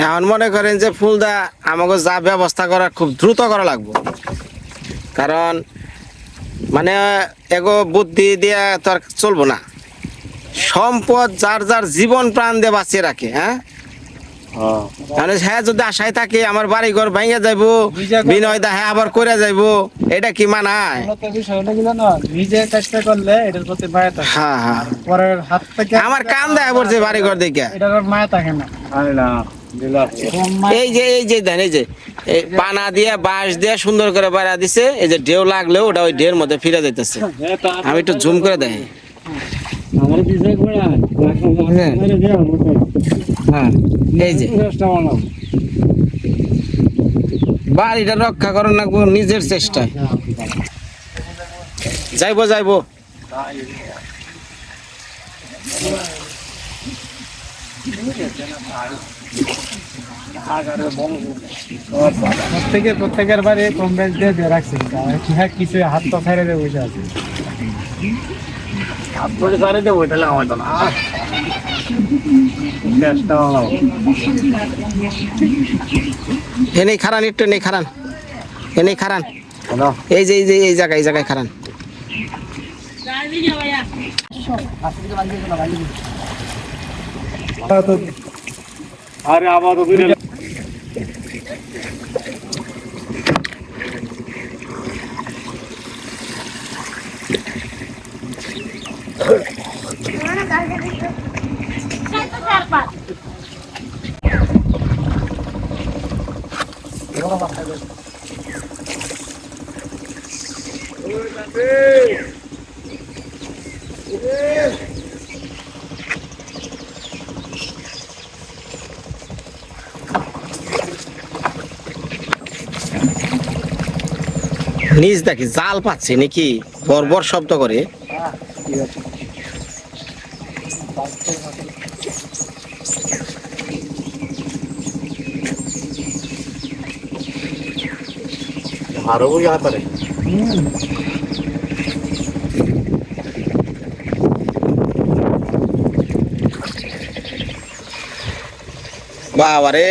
এখন মনে করেন যে ফুলদা আমাকে যা ব্যবস্থা করা খুব দ্রুত করা লাগবে। কারণ মানে এগো বুদ্ধি দিয়ে তো আর চলবো না। সম্পদ যার যার জীবন প্রাণ দিয়ে বাঁচিয়ে রাখে হ্যাঁ? মানে হ্যাঁ যদি আশায় থাকে আমার বাড়ি ঘর ভেঙে যাইবো বিনয় দা হ্যাঁ আবার করে যাইবো এটা কি মানায়? মূলত বিষয়টা কি জানো? নিজে চেষ্টা করলে এটার প্রতি মায়া থাকে। হ্যাঁ হ্যাঁ। পরের হাত থেকে আমার কান দেখা পড়ছে বাড়ি ঘর দেখে এটার মায়া থাকে না। এই যে এই যে দেন, এই যে পানা দিয়ে, বাঁশ দিয়ে সুন্দর করে বাড়া দিছে। এই যে ঢেউ লাগলেও ওটা ওই ঢেউর মধ্যে ফিরে যাইতেছে। আমি একটু জুম করে দেয় হ্যাঁ বাড়িটা রক্ষা করার না নিজের চেষ্টায়। যাইবো যাইবো। প্রত্যেকের প্রত্যেকের বাড়ি কম বেশ দিয়ে দিয়ে রাখছে হ্যাঁ কিছু হাত তো ফেরে দিয়ে বসে আছে। এনেই খারান একটু এনেই খারান এনেই খারান এই যে এই যে এই জায়গায় এই জায়গায় খারান আরে আবার নিজ দেখি জাল পাচ্ছে নাকি? বর্বর শব্দ করে। আরও হাতারে বাবারে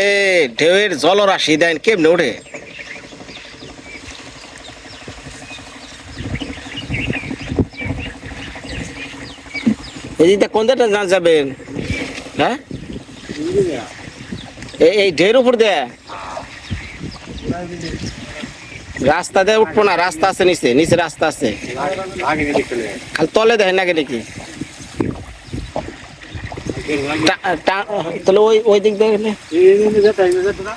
ঢেউয়ের জলরাশি দেন কেমনে ওঠে? এই দিকটা কোন দিকটা যান যাবেন? হ্যাঁ? এই ঢেউর উপর দেয়। রাস্তা দিয়ে উঠবো না, রাস্তা আছে নিচে নিচে রাস্তা আছে। আগে খালি তলে দেখেন নাকি নাকি তাহলে ওই ওই দিক দেখলে এই নিয়ে যেতে এই যেতে না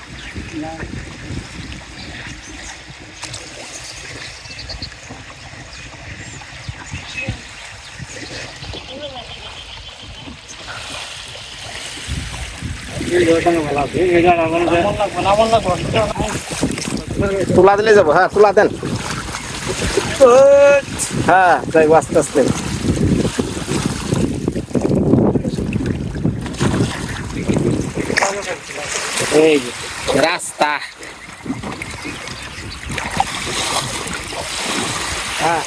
তুলা দিলে যাব হ্যাঁ তুলা দেন। হ্যাঁ যাই আস্তে আস্তে। এই রাস্তা। হ্যাঁ।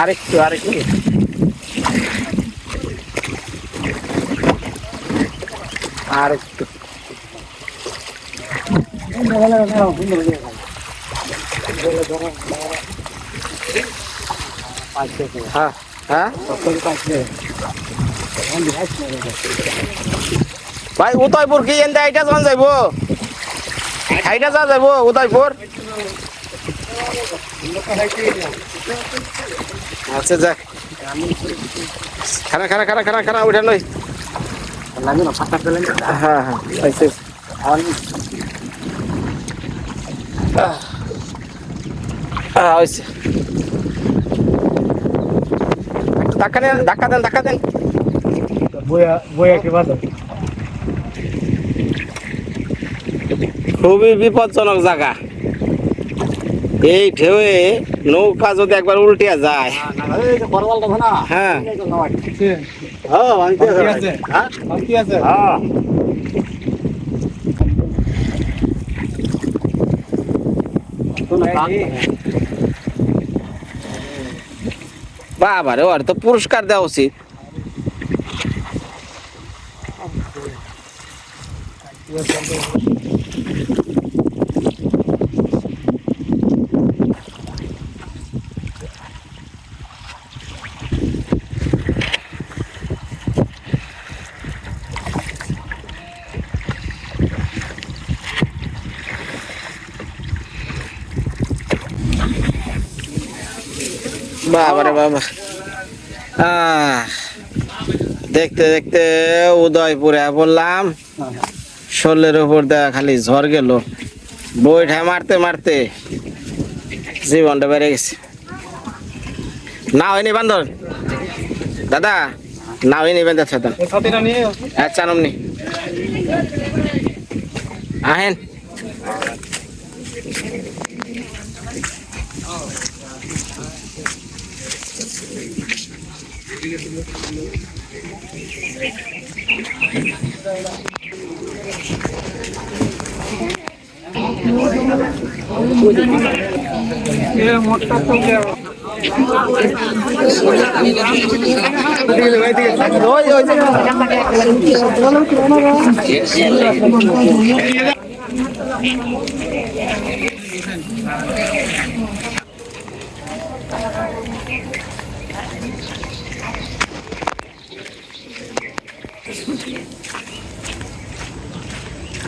আরেকটু আরেকটু। আরেকটু। হ্যাঁ হ্যাঁ। ভাই, উদয়পুর কি এনতে আইটা যান যাইব? আইটা যা যাইব, উদয়পুর? আচ্ছা যাক। খানা খানা খানা খানা খানা উঠে নই হ্যাঁ হ্যাঁ আইসে হ্যাঁ হয়েছে একটু ধাক্কা দেন ধাক্কা দেন ধাক্কা দেন। বইয়া বইয়া কি বাদ খুবই বিপজ্জনক জায়গা। এই ঢেউয়ে নৌকা যদি একবার উল্টে যায় হ্যাঁ বাবা রে ওর তো পুরস্কার দেওয়া উচিত বাবা। রে দেখতে দেখতে উদয়পুরে বললাম শোলের উপর দেওয়া খালি ঝড় গেল। বইটা মারতে মারতে জীবনটা বেড়ে গেছে। না হয়নি বান্ধব দাদা, না হয়নি ছাতিটা আচ্ছা আহেন। రోజు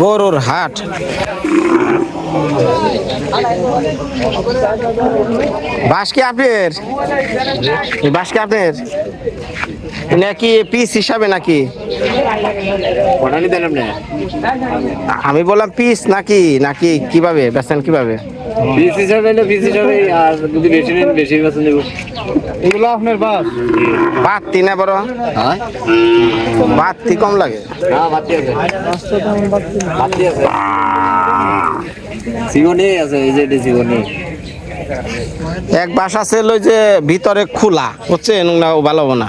গরুর হাট। বাস কি আপনার? বাস কি আপনার? নাকি পিস হিসাবে নাকি? না আমি বললাম পিস নাকি? নাকি কীভাবে? বেচেন কীভাবে? পিস হিসাবে হলে পিস হিসাবে আর যদি বেশি নেন বেশি দেবো এগুলো আপনার বাস। বাতি না বড়? হ্যাঁ? বাতি কম লাগে। হ্যাঁ বাতি আছে। বাতি আছে। সিগনি আছে এই যে সিগনি এক বাস আছে লই যে ভিতরে খোলা হচ্ছে না ভালো হবে না।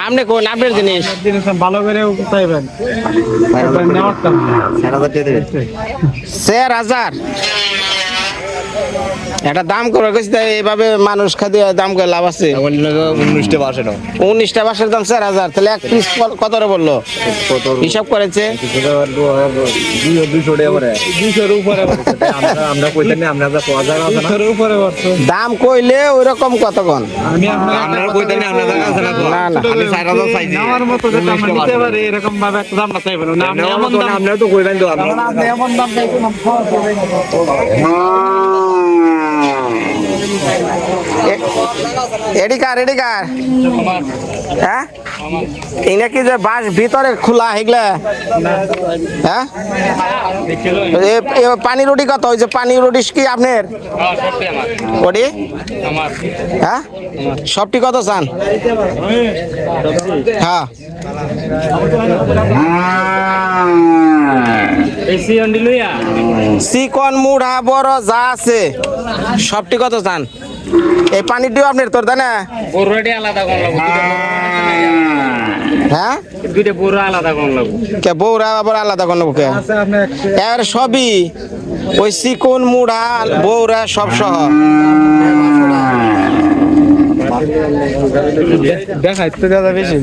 আপনি কোন আপনার জিনিস? ভালো করে চাইবেন স্যার হাজার টাকা দেবে চার হাজার এটা দাম করে গেছি তাই এইভাবে মানুষ খাদ্য দাম করে লাভ আছে। উনিশটা বাসে না উনিশটা বাসের দাম চার হাজার। তাহলে এক পিস কত রে বলল? হিসাব করেছে। দুশো টাকা করে। দুইশোর উপরে আমরা আমরা কইতে নেই আমরা যা পাওয়া আছে না। দুইশোর উপরে বর্তমান দাম কইলে ওই রকম কতক্ষণ? আমি আমরা কইতে নেই আমরা জায়গা আছে না না, না। আমি ষাট হাজার চাইছি। নেওয়ার মতো যেটা আমরা নিতে পারি এরকম ভাবে একটা দাম না চাইবেন না। আপনি এমন দাম না, আপনারা তো কইবেন তো। আমরা এমন দাম চাইছেন হ্যাঁ? নাকি যে বাস ভিতরে খোলা হেগলা? হ্যাঁ? পানি রুটি কত? ওই যে পানি রুটি কি আপনার? ওটি? হ্যাঁ? সবটি কত চান? হ্যাঁ। চিকন মুড়া বড় যা আছে। সবটি কত চান এই পানিটিও আপনার তোর তাই না? আলাদা হ্যাঁ? দুইটা বড় আলাদা কোন লাগবো। কে বউরা আবার আলাদা কোনো কে? আছে আপনি একশো- এর সবই। ওই চিকন মুড়া বউরা সব সহ। দেখাই তো দাদা বেশি।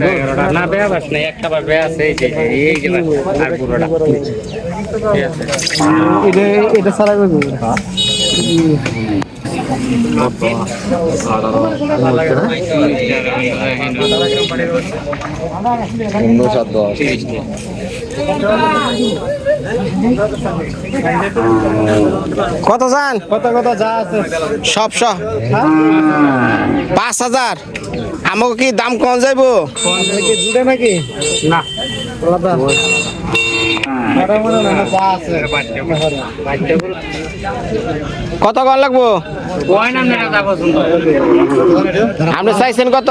না বেয়া বাস নাই একটা বার বেয়া আছে এই যে এই যে আর পুরোটা এটা এটা সারা করে দেবো। কত যান? কত কত যা আছে। সব সব। পাঁচ হাজার। আমাকে কি দাম কম যাইবো? কি জুড়ে নাকি? না। কত কম লাগবো? আপনি চাইছেন কত?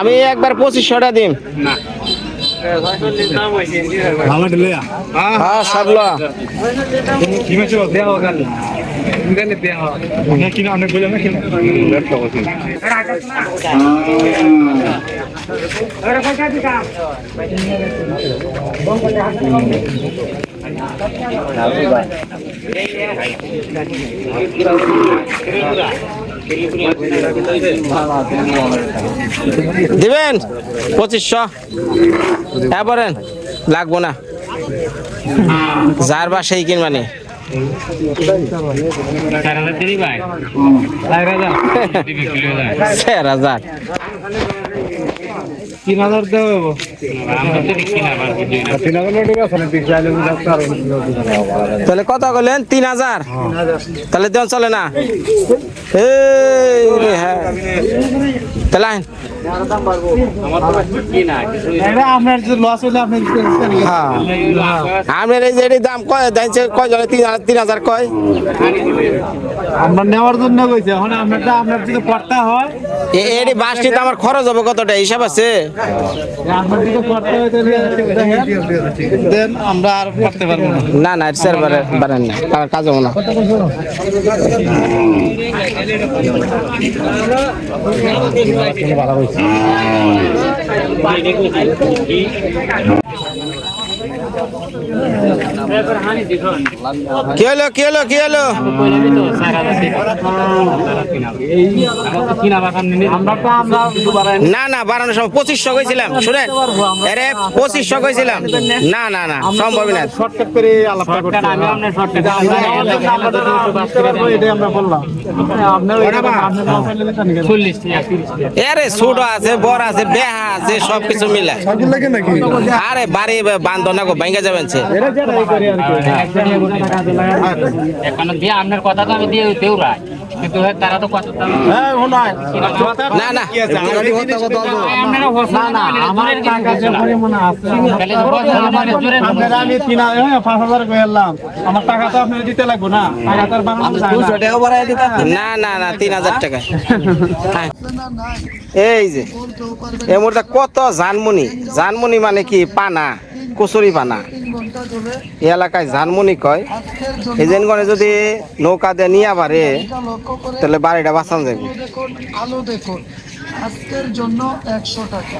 আমি একবার পঁচিশশোটা দিম। না। আমার লয়া হ্যাঁ সব ল কি মাছ দেয়া হোক গাল দেয়া হোক অনেক কিনা অনেক বলে না কিনা? দিবেন? পঁচিশশো। হ্যাঁ বলেন। লাগবো না। যার বা সেই কিনবানি চার হাজার দিবি ভাই দিবি কিলো যায় চার হাজার তিন হাজার দেওয়া হব তাহলে কত করলেন তিন হাজার? তাহলে দেন চলে না? হ্যাঁ। তাহলে আপনার হ্যাঁ। আপনার এই যে দাম কয় কয় জনে? তিন হাজার তিন হাজার কয়। আমরা নেওয়ার জন্য কইছে এখন আপনারটা আপনার যদি পড়তা হয় এ- বাসটিতে আমার খরচ হবে কতটা? হিসাব আছে? আপনার যদি পড়তা হয় তাহলে দেন। আমরা আর পড়তে পারব না। না না স্যার বাড়েন না আর কাজ হব না। ี่นี่คือสิ่งที่ কি হলো কি হলো কি হলো? আমরা তো আমরা দুবারা না না বাড়ানোর সময় পঁচিশশো কইছিলাম শুনেন। আরে পঁচিশশো কইছিলাম না না না সম্ভব না। আরে ছোট আছে বড় আছে বেহা আছে সব কিছু মিলে আরে বাড়ি না যাবেন সে। এখন দিয়ে আপনার কথা তো আমি দিয়ে দেউরাই কিন্তু তারা তো কথা না না। না না। আমার টাকা যে পরিমাণে আছে আপনারা আমি তিন হাজার হ্যাঁ, টাকা। এই যে এই মুহূর্তে কত জানমুনি? জানমুনি মানে কি পানা? কচুরি পানা এই এলাকায় জানমুনি কয় এই জেনগণে যদি নৌকা দিয়ে নিয়ে পারে তাহলে বাড়িটা বাঁচানো যাবে আলো দেখুন আজকের জন্য একশো টাকা।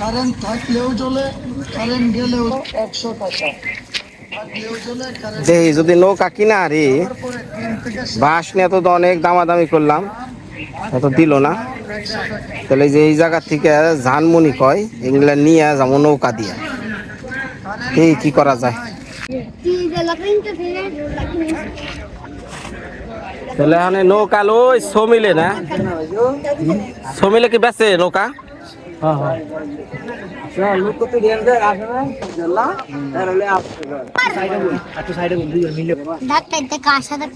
কারেন্ট থাকলেও জ্বলে কারেন্ট গেলেও একশো টাকা। যদি নৌকা কিনা আরে বাঁশ নিয়ে তো অনেক দামাদামি করলাম এত দিল না। তাহলে যে এই জায়গা থেকে ঝানমুনি কয় এগুলা নিয়ে যাব নৌকা দিয়া। এই কি করা যায়? তাহলে নৌকা লই সমিলে না? সমিলে কি বেচে নৌকা?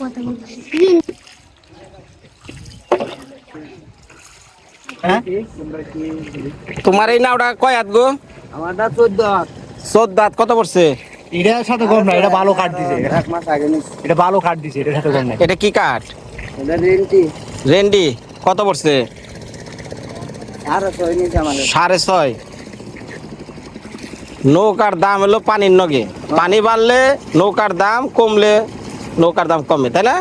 বলছি তোমার এই নাওটা কয় হাত গো? আমারটা চোদ্দ হাত। চোদ্দ হাত কত পড়ছে? এটার সাথে কম না এটা ভালো কাট দিছে। এক মাস আগে এটা ভালো কাট দিছে এটার সাথে কম না এটা কি কাঠ? এটা রেন্টি। রেন্ডি কত পড়ছে? সাড়ে ছয় নৌকার দাম হলো পানির নগে। পানি বাড়লে নৌকার দাম কমলে নৌকার দাম কমে তাই না?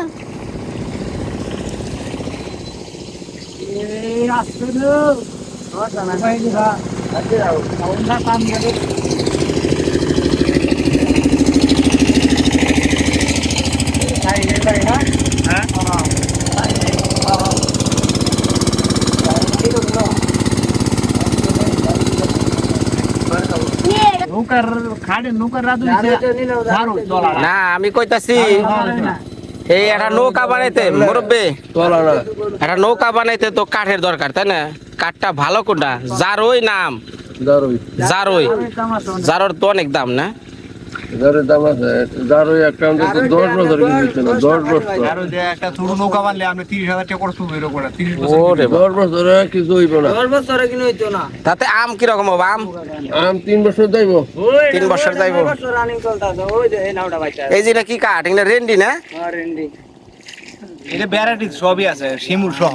নৌকার খাড়ে নৌকার রাজু না। আমি কইতাছি এই একটা নৌকা বানাইতে মুরব্বী। একটা নৌকা বানাইতে তো কাঠের দরকার তাই না? কাঠটা ভালো কোনটা? জারোই নাম। জারোই। জারোর তো অনেক দাম না? দাম আছে তো দশ বছর কিনতে না দশ বছর। আর ওই যে একটা ছোট নৌকা বানলে আপনি তিরিশ হাজার টাকা করে তুলবে করে তিরিশ বছর দশ বছরে কিছু হইব না। তাতে আম কীরকম হবে? আম? আম তিন বছর যাইব তিন বছর যাইব এই যে কি কাঠ? এগুলো রেন্ডি না? এটা ভ্যারাইটি সবই আছে শিমুল সহ।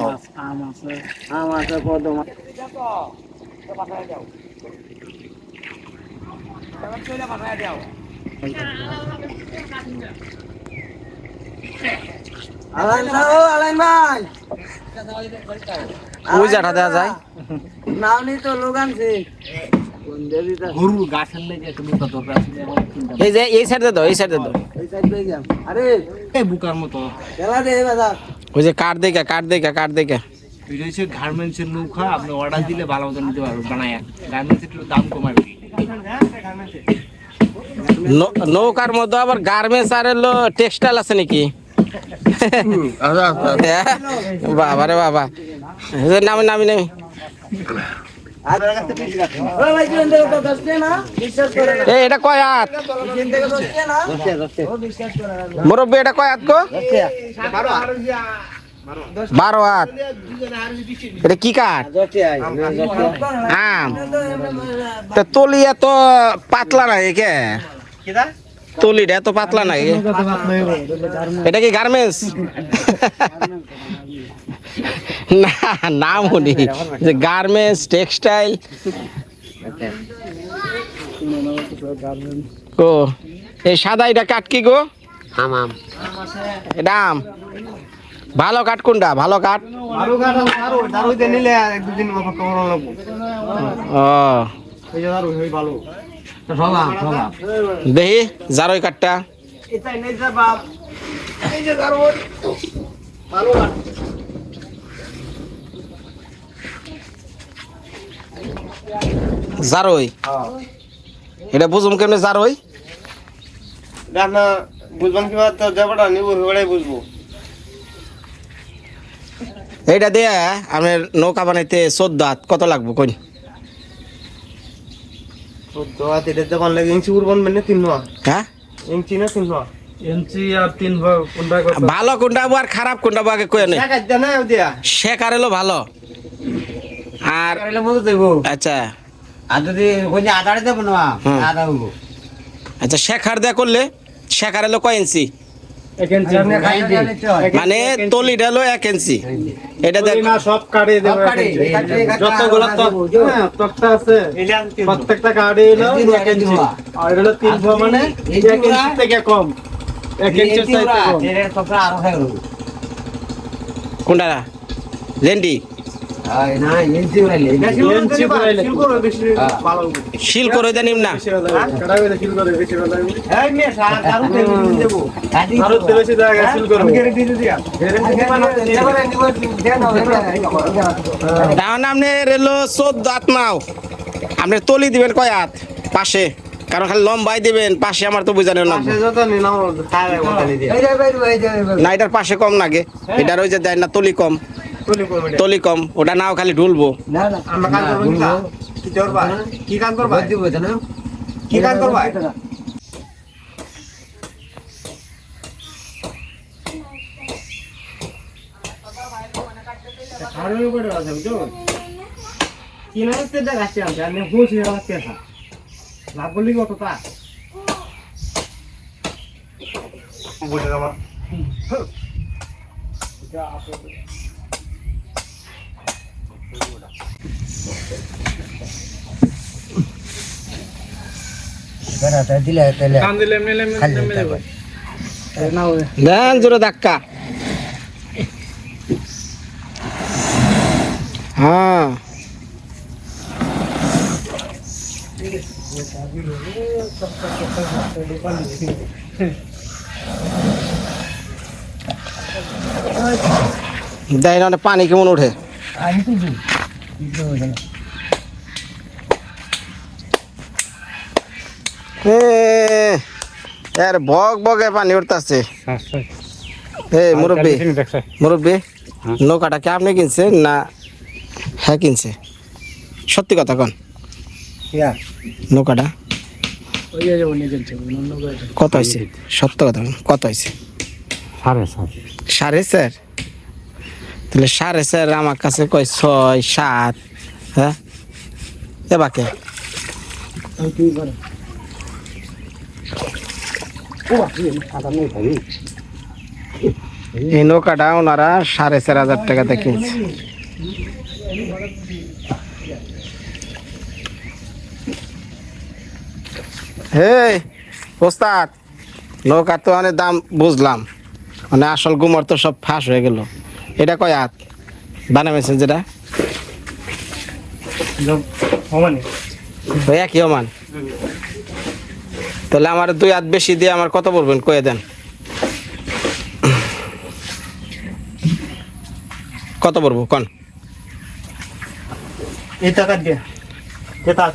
ওই জাটা দেওয়া যায়। গরু গাছের লেগে এই যে এই সাইডে দাও এই সাইডে দাও। এই বুকার মতো। ওই যে কাঠ দেখে কাঠ দেখে কাঠ দেখে। এটা হচ্ছে গার্মেন্টসের নৌকা আপনি অর্ডার দিলে ভালো মতো নিতে পারবেন বানায়। গার্মেন্টস একটু দাম কম আর কি নৌ- নৌকার মধ্যে আবার গার্মেন্টস আর এলো টেক্সটাইল আছে নাকি? আচ্ছা আচ্ছা? বাবা। রে বাবা নামি নামি নামি। এই এটা কয় হাত? মুরব্বী এটা কয় হাত গো? বারো হাত। এটা কি কাঠ? আম। তা তলি এত পাতলা নাই কে তলিটা এত পাতলা নাই এটা কি গার্মেন্টস? না নাম উনি যে গার্মেন্টস টেক্সটাইল। ও এই সাদা এটা কাঠ কি গো? এটা আম। ভালো কাঠ কোনটা? ভালো কাঠ? দেখি জারই কাঠটা। জারই এটা বুঝুম কেমনে জারই বুঝবেন কি বুঝব। এইটা দিয়ে আমি নৌকা বানাইতে চোদ্দ হাত কত লাগবো হাত এটা ইঞ্চি উড়বন মানে তিন হ্যাঁ? ইঞ্চি না তিন নোয়া ইঞ্চি আর তিন ভাগ কোনটা ভালো কোনটা আর খারাপ কোনটা আগে কয়ে নেই শেখার এলো ভালো। আর আচ্ছা। আর যদি আদারে দেব না আদা আচ্ছা শেখার দেয়া করলে শেখার এলো কয় ইঞ্চি? মানে তলিটা হলো এক ইঞ্চি এটা দেখ। না সব কাটে দেব। যতগুলো তক্তা আছে। প্রত্যেকটা কার্ডে হলো এক ইঞ্চি আর এটা হলো তিন মানে এক ইঞ্চি থেকে কম। এক ইঞ্চি চাইতে কম। কোনটা? লেন্ডি শিল করে দেন না আপনি এলো চোদ্দ হাত নাও। আপনি তলি দিবেন কয় হাত? পাশে। কারণ খালি লম্বাই দিবেন পাশে আমার তো বুঝানো না এটার পাশে কম লাগে এটার ওই যে দেয় না তলি কম। তুলি কমিটি তলি কম ওটা নাও খালি ঢুলবো। আমরা কাজ করব কি কাজ করবা কি কাজ করবা আছে বুঝছ? আমি হয়ে লাভ করলি কত তা? আমার দিলে তাহলে দেন জোরে ধাক্কা। হ্যাঁ। দেয় না পানি কেমন ওঠে? এ, এর বগ বগে পানি উঠতেছে। এই মুরব্বী মুরব্বী নৌকাটা কি আপনি কিনছেন না হ্যাঁ কিনছে? সত্যি কথা কন। নৌকাটা? কত হয়েছে সত্য কথা কত হয়েছে সাড়ে চার? তাহলে সাড়ে চার আমার কাছে কয় ছয় সাত হ্যাঁ? এ বাকে। এই নৌকাটা ওনারা সাড়ে চার হাজার টাকাতে কিনছে। হে ওস্তাদ নৌকা তো অনেক দাম বুঝলাম। মানে আসল গুমর তো সব ফাঁস হয়ে গেল। এটা কয় হাত? বানাবেছেন যেটা? একই সমান তাহলে আমার দুই হাত বেশি দিয়ে আমার কত বলবেন? কয়ে দেন। কত পড়ব কন। কেতা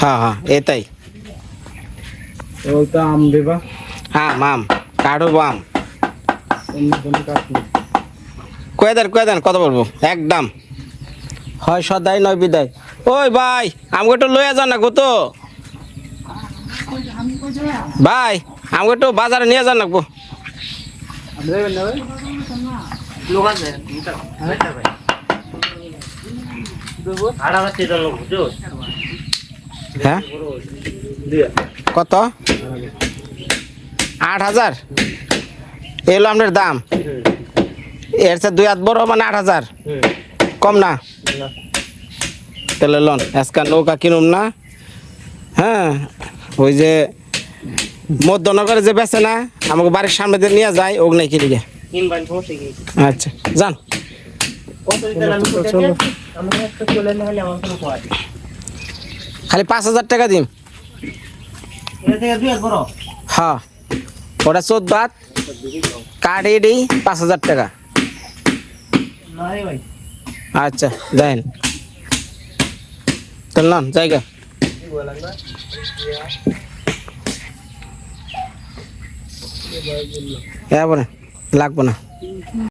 হ্যাঁ হ্যাঁ এটাই। আম দেবা। আম আম কাঠো আম কয়ে দেন কয়ে দেন কত বলব? একদম হয় সদাই নয় বিদায়। ওই ভাই আমাকে একটু যান না গো তো। ভাই, আমাকে একটু বাজারে নিয়ে যান বুঝো হ্যাঁ? কত? আট হাজার? এলো আপনার দাম। এর চেয়ে দুই হাত বড় মানে আট হাজার। কম না? তাহলে লন আজকাল নৌকা কিনুম না। হ্যাঁ ওই যে মধ্যনগরে যে বেছে না আমাকে বাড়ির সামনে দিয়ে নিয়ে যায় ওগ নাই কিনে আচ্ছা যান। খালি পাঁচ হাজার টাকা বড়। হ্যাঁ। ওটা চোদ্দ হাত। কাঠ এডি পাঁচ হাজার টাকা। আচ্ছা তাহলে নন জায়গা হ্যাঁ লাগবো না।